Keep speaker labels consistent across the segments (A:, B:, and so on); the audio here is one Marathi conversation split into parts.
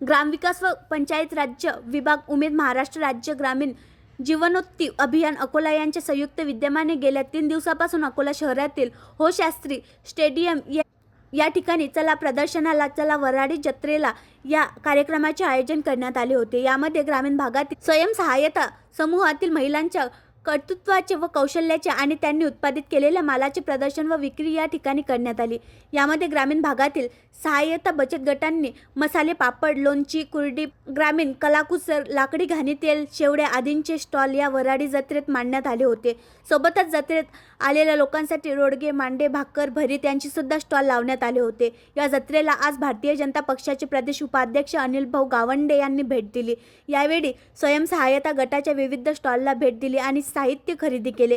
A: ग्रामविकास व पंचायत राज्य विभाग उमेद महाराष्ट्र राज्य ग्रामीण जीवनोत्ती अभियान अकोला यांच्या संयुक्त विद्यमाने गेल्या तीन दिवसापासून अकोला शहरातील हो शास्त्री स्टेडियम या या ठिकाणी चला प्रदर्शनाला चला वराडी जत्रेला या कार्यक्रमाचे आयोजन करण्यात आले होते. यामध्ये ग्रामीण भागातील स्वयंसहाय्यता समूहातील महिलांच्या कर्तृत्वाचे व कौशल्याचे आणि त्यांनी उत्पादित केलेल्या मालाचे प्रदर्शन व विक्री या ठिकाणी करण्यात आली. यामध्ये ग्रामीण भागातील सहाय्यता बचत गटांनी मसाले पापड लोणची कुरडी ग्रामीण कलाकुसर लाकडी घाणी तेल शेवड्या आदींचे स्टॉल या वराडी जत्रेत मांडण्यात आले होते. सोबतच जत्रेत आलेल्या लोकांसाठी रोडगे मांडे भाकर भरीत यांची सुद्धा स्टॉल लावण्यात आले होते. या जत्रेला आज भारतीय जनता पक्षाचे प्रदेश उपाध्यक्ष अनिल भाऊ गावंडे यांनी भेट दिली. यावेळी स्वयंसहाय्यता गटाच्या विविध स्टॉलला भेट दिली आणि साहित्य खरेदी केले.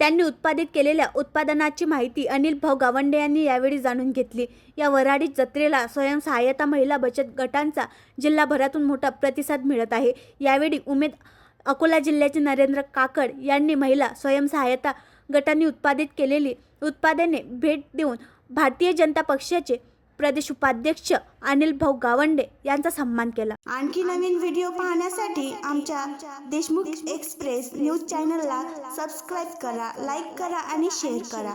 A: त्यांनी उत्पादित केलेल्या उत्पादनाची माहिती अनिल भाऊ गावंडे यांनी यावेळी जाणून घेतली. या वराडी जत्रेला स्वयंसहाय्यता महिला बचत गटांचा जिल्हाभरातून मोठा प्रतिसाद मिळत आहे. यावेळी उमेद अकोला जिल्ह्याचे नरेंद्र काकड यांनी महिला स्वयंसहाय्यता गटांनी उत्पादित केलेली उत्पादने भेट देऊन भारतीय जनता पक्षाचे प्रदेश उपाध्यक्ष अनिल भाऊ गावंडे यांचा सन्मान केला.
B: आणखी नवीन व्हिडिओ पाहण्यासाठी आमच्या देशमुख एक्सप्रेस न्यूज चॅनलला सबस्क्राईब करा लाईक करा आणि शेअर करा.